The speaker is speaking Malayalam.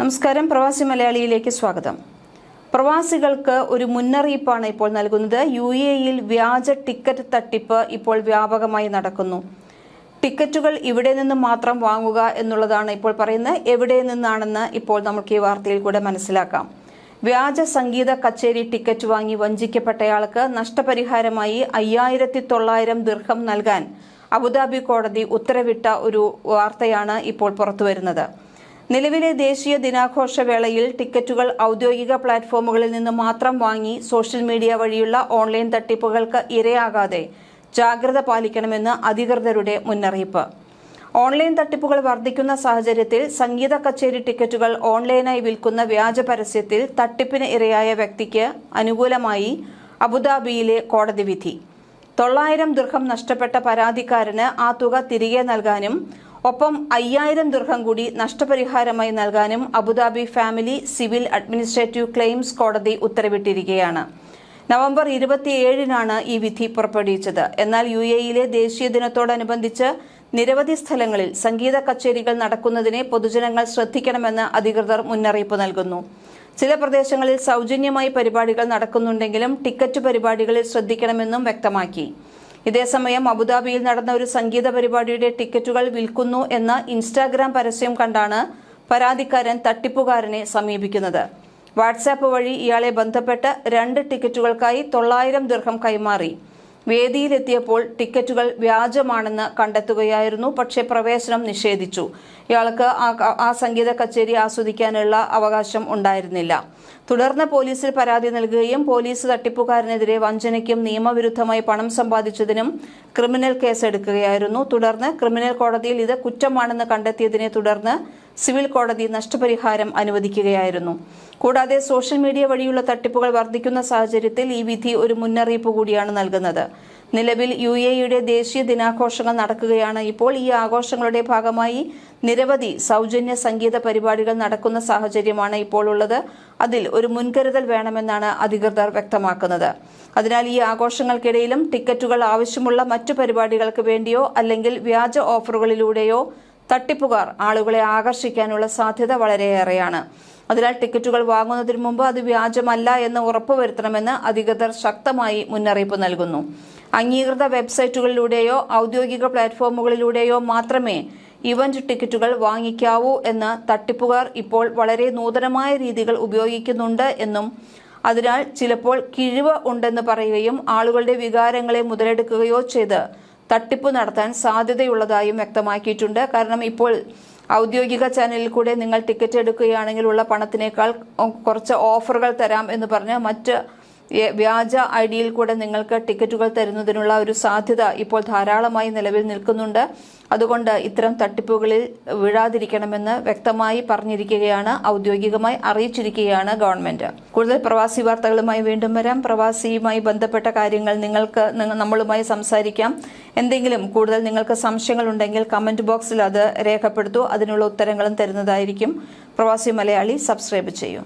നമസ്കാരം. പ്രവാസി മലയാളിയിലേക്ക് സ്വാഗതം. പ്രവാസികൾക്ക് ഒരു മുന്നറിയിപ്പാണ് ഇപ്പോൾ നൽകുന്നത്. യു എയിൽ വ്യാജ ടിക്കറ്റ് തട്ടിപ്പ് ഇപ്പോൾ വ്യാപകമായി നടക്കുന്നു. ടിക്കറ്റുകൾ ഇവിടെ നിന്ന് മാത്രം വാങ്ങുക എന്നുള്ളതാണ് ഇപ്പോൾ പറയുന്നത്. എവിടെ നിന്നാണെന്ന് ഇപ്പോൾ നമുക്ക് ഈ വാർത്തയിൽ കൂടെ മനസ്സിലാക്കാം. വ്യാജ സംഗീത കച്ചേരി ടിക്കറ്റ് വാങ്ങി വഞ്ചിക്കപ്പെട്ടയാൾക്ക് നഷ്ടപരിഹാരമായി അയ്യായിരത്തി തൊള്ളായിരം ദീർഘം നൽകാൻ അബുദാബി കോടതി ഉത്തരവിട്ട ഒരു വാർത്തയാണ് ഇപ്പോൾ പുറത്തുവരുന്നത്. നിലവിലെ ദേശീയ ദിനാഘോഷ വേളയിൽ ടിക്കറ്റുകൾ ഔദ്യോഗിക പ്ലാറ്റ്ഫോമുകളിൽ നിന്ന് മാത്രം വാങ്ങി സോഷ്യൽ മീഡിയ വഴിയുള്ള ഓൺലൈൻ തട്ടിപ്പുകൾക്ക് ഇരയാകാതെ ജാഗ്രത പാലിക്കണമെന്ന് അധികൃതരുടെ മുന്നറിയിപ്പ്. ഓൺലൈൻ തട്ടിപ്പുകൾ വർദ്ധിക്കുന്ന സാഹചര്യത്തിൽ സംഗീത കച്ചേരി ടിക്കറ്റുകൾ ഓൺലൈനായി വിൽക്കുന്ന വ്യാജ പരസ്യത്തിൽ തട്ടിപ്പിന് ഇരയായ വ്യക്തിക്ക് അനുകൂലമായി അബുദാബിയിലെ കോടതി വിധി. തൊള്ളായിരം ദുർഹം നഷ്ടപ്പെട്ട പരാതിക്കാരന് ആ തുക തിരികെ നൽകാനും ഒപ്പം അയ്യായിരം ദുർഹം കൂടി നഷ്ടപരിഹാരമായി നൽകാനും Abu Dhabi family civil administrative claims കോടതി ഉത്തരവിട്ടിരിക്കുകയാണ്. നവംബർ ഇരുപത്തിയേഴിനാണ് ഈ വിധി പുറപ്പെടുവിച്ചത്. എന്നാൽ യു എയിലെ ദേശീയ ദിനത്തോടനുബന്ധിച്ച് നിരവധി സ്ഥലങ്ങളിൽ സംഗീത കച്ചേരികൾ നടക്കുന്നതിനെ പൊതുജനങ്ങൾ ശ്രദ്ധിക്കണമെന്ന് അധികൃതർ മുന്നറിയിപ്പ് നൽകുന്നു. ചില പ്രദേശങ്ങളിൽ സൗജന്യമായി പരിപാടികൾ നടക്കുന്നുണ്ടെങ്കിലും ടിക്കറ്റ് പരിപാടികളിൽ ശ്രദ്ധിക്കണമെന്നും വ്യക്തമാക്കി. ഇതേസമയം അബുദാബിയിൽ നടന്ന ഒരു സംഗീത പരിപാടിയുടെ ടിക്കറ്റുകൾ വിൽക്കുന്നു എന്ന ഇൻസ്റ്റാഗ്രാം പരസ്യം കണ്ടാണ് പരാതിക്കാരൻ തട്ടിപ്പുകാരനെ സമീപിക്കുന്നത്. വാട്സാപ്പ് വഴി ഇയാളെ ബന്ധപ്പെട്ട് രണ്ട് ടിക്കറ്റുകൾക്കായി തൊള്ളായിരം ദീർഘം കൈമാറി. വേദിയിലെത്തിയപ്പോൾ ടിക്കറ്റുകൾ വ്യാജമാണെന്ന് കണ്ടെത്തുകയായിരുന്നു. പക്ഷേ പ്രവേശനം നിഷേധിച്ചു. ഇയാൾക്ക് ആ സംഗീത കച്ചേരി ആസ്വദിക്കാനുള്ള അവകാശം ഉണ്ടായിരുന്നില്ല. തുടർന്ന് പോലീസിൽ പരാതി നൽകുകയും പോലീസ് തട്ടിപ്പുകാരനെതിരെ വഞ്ചനയ്ക്കും നിയമവിരുദ്ധമായി പണം സമ്പാദിച്ചതിനും ക്രിമിനൽ കേസെടുക്കുകയായിരുന്നു. തുടർന്ന് ക്രിമിനൽ കോടതിയിൽ ഇത് കുറ്റമാണെന്ന് കണ്ടെത്തിയതിനെ തുടർന്ന് സിവിൽ കോടതി നഷ്ടപരിഹാരം അനുവദിക്കുകയായിരുന്നു. കൂടാതെ സോഷ്യൽ മീഡിയ വഴിയുള്ള തട്ടിപ്പുകൾ വർദ്ധിക്കുന്ന സാഹചര്യത്തിൽ ഈ വിധി ഒരു മുന്നറിയിപ്പ് കൂടിയാണ് നൽകുന്നത്. നിലവിൽ യു എ യുടെ ദേശീയ ദിനാഘോഷങ്ങൾ നടക്കുകയാണ്. ഇപ്പോൾ ഈ ആഘോഷങ്ങളുടെ ഭാഗമായി നിരവധി സൗജന്യ സംഗീത പരിപാടികൾ നടക്കുന്ന സാഹചര്യമാണ് ഇപ്പോൾ ഉള്ളത്. അതിൽ ഒരു മുൻകരുതൽ വേണമെന്നാണ് അധികൃതർ വ്യക്തമാക്കുന്നത്. അതിനാൽ ഈ ആഘോഷങ്ങൾക്കിടയിലും ടിക്കറ്റുകൾ ആവശ്യമുള്ള മറ്റു പരിപാടികൾക്ക് വേണ്ടിയോ അല്ലെങ്കിൽ വ്യാജ ഓഫറുകളിലൂടെയോ തട്ടിപ്പുകാർ ആളുകളെ ആകർഷിക്കാനുള്ള സാധ്യത വളരെയേറെയാണ്. അതിനാൽ ടിക്കറ്റുകൾ വാങ്ങുന്നതിന് മുമ്പ് അത് വ്യാജമല്ല എന്ന് ഉറപ്പുവരുത്തണമെന്ന് അധികൃതർ ശക്തമായി മുന്നറിയിപ്പ് നൽകുന്നു. അംഗീകൃത വെബ്സൈറ്റുകളിലൂടെയോ ഔദ്യോഗിക പ്ലാറ്റ്ഫോമുകളിലൂടെയോ മാത്രമേ ഇവന്റ് ടിക്കറ്റുകൾ വാങ്ങിക്കാവൂ എന്ന് തട്ടിപ്പുകാർ ഇപ്പോൾ വളരെ നൂതനമായ രീതികൾ ഉപയോഗിക്കുന്നുണ്ട് എന്നും അതിനാൽ ചിലപ്പോൾ കിഴിവ് ഉണ്ടെന്ന് പറയുകയും ആളുകളുടെ വികാരങ്ങളെ മുതലെടുക്കുകയോ ചെയ്ത് തട്ടിപ്പ് നടത്താൻ സാധ്യതയുള്ളതായും വ്യക്തമാക്കിയിട്ടുണ്ട്. കാരണം ഇപ്പോൾ ഔദ്യോഗിക ചാനലിൽ കൂടെ നിങ്ങൾ ടിക്കറ്റ് എടുക്കുകയാണെങ്കിൽ ഉള്ള പണത്തിനേക്കാൾ കുറച്ച് ഓഫറുകൾ തരാം എന്ന് പറഞ്ഞ് മറ്റ് വ്യാജ ഐ ഡിയിൽ കൂടെ നിങ്ങൾക്ക് ടിക്കറ്റുകൾ തരുന്നതിനുള്ള ഒരു സാധ്യത ഇപ്പോൾ ധാരാളമായി നിലവിൽ നിൽക്കുന്നുണ്ട്. അതുകൊണ്ട് ഇത്തരം തട്ടിപ്പുകളിൽ വീഴാതിരിക്കണമെന്ന് വ്യക്തമായി പറഞ്ഞിരിക്കുകയാണ് ഔദ്യോഗികമായി അറിയിച്ചിരിക്കുകയാണ് ഗവൺമെന്റ്. കൂടുതൽ പ്രവാസി വാർത്തകളുമായി വീണ്ടും വരാം. പ്രവാസിയുമായി ബന്ധപ്പെട്ട കാര്യങ്ങൾ നിങ്ങൾക്ക് നമ്മളുമായി സംസാരിക്കാം. എന്തെങ്കിലും കൂടുതൽ നിങ്ങൾക്ക് സംശയങ്ങളുണ്ടെങ്കിൽ കമന്റ് ബോക്സിൽ അത് രേഖപ്പെടുത്തൂ. അതിനുള്ള ഉത്തരങ്ങളും തരുന്നതായിരിക്കും. പ്രവാസി മലയാളി സബ്സ്ക്രൈബ് ചെയ്യൂ.